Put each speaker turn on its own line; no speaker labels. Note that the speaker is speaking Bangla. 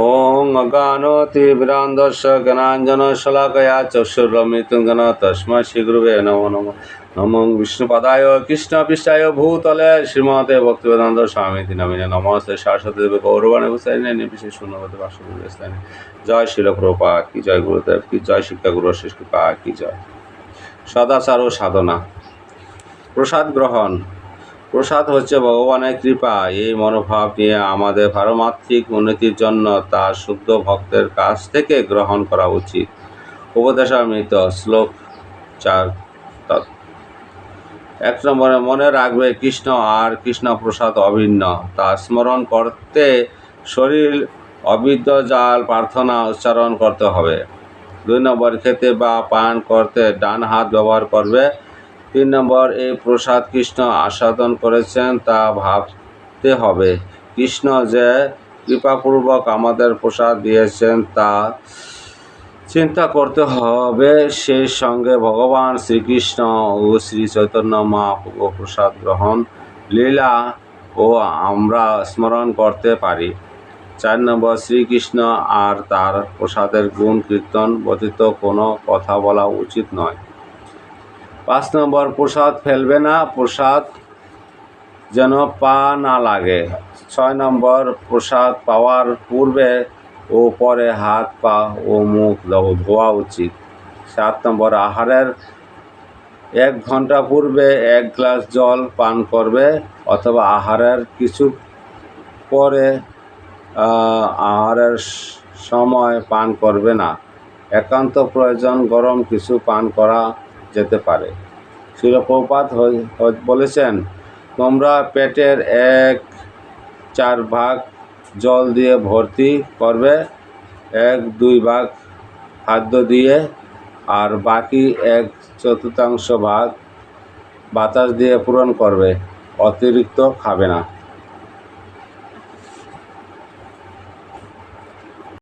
ॐ अज्ञानतिभिरान्धस्य ज्ञानाञ्जनशलाकया चक्षुर्लमितुङ्गन तस्मै श्रीगुरुवे नमो नमः नमो विष्णुपदाय कृष्णपृष्ठाय भूतले श्रीमते भक्तिवेदान्त স্বামীতি নামিনে নমস্তে শাশ্বতী দেবে গৌরবাণী হুসাইনে নির্বিশেষ শূন্যগত বাসুদেব স্থানে জয় শিল প্রপা কি জয় গুরুদেব কি জয় শিক্ষা গুরু শেষ কৃপা কি জয় সদাচার ও সাধনা প্রসাদ গ্রহণ প্রসাদ হচ্ছে ভগবানের কৃপা। এই মনোভাব নিয়ে আমাদের পারমাত্মিক উন্নতির জন্য তা শুদ্ধ ভক্তের কাছ থেকে গ্রহণ করা উচিত। উপদেশামৃত শ্লোক চার এক নম্বরে, মনে রাখবে কৃষ্ণ আর কৃষ্ণ প্রসাদ অভিন্ন। তা স্মরণ করতে শরীর অবিদ্য জাল প্রার্থনা উচ্চারণ করতে হবে। দুই নম্বর খেতে বা পান করতে ডান হাত ব্যবহার করবে। তিন নম্বর এই প্রসাদ কৃষ্ণ আস্বাদন করেছেন তা ভাবতে হবে। কৃষ্ণ যে কৃপাপূর্বক আমাদের প্রসাদ দিয়েছেন তা চিন্তা করতে হবে। সেই সঙ্গে ভগবান শ্রীকৃষ্ণ ও শ্রী চৈতন্য মহাপ্রভু প্রসাদ গ্রহণ, লীলা ও আমরা স্মরণ করতে পারি। চার নম্বর, শ্রীকৃষ্ণ আর তার প্রসাদের গুণ কীর্তন ব্যতীত কোনো কথা বলা উচিত নয়। পাঁচ নম্বর, প্রসাদ ফেলবে না, প্রসাদ যেন পা না লাগে। ছয় নম্বর, প্রসাদ পাওয়ার পূর্বে ও পরে হাত, পা ও মুখ ধোয়া উচিত। সাত নম্বর, আহারের এক ঘণ্টা পূর্বে এক গ্লাস জল পান করবে, অথবা আহারের কিছু পরে আহারের সময় পান করবে না। একান্ত প্রয়োজন গরম কিছু পান করা যেতে পারে। শিলপ্রপাত বলেছেন, তোমরা পেটের এক চার ভাগ জল দিয়ে ভর্তি করবে, এক দুই ভাগ খাদ্য দিয়ে, আর বাকি এক চতুর্থাংশ ভাগ বাতাস দিয়ে পূরণ করবে, অতিরিক্ত খাবে না।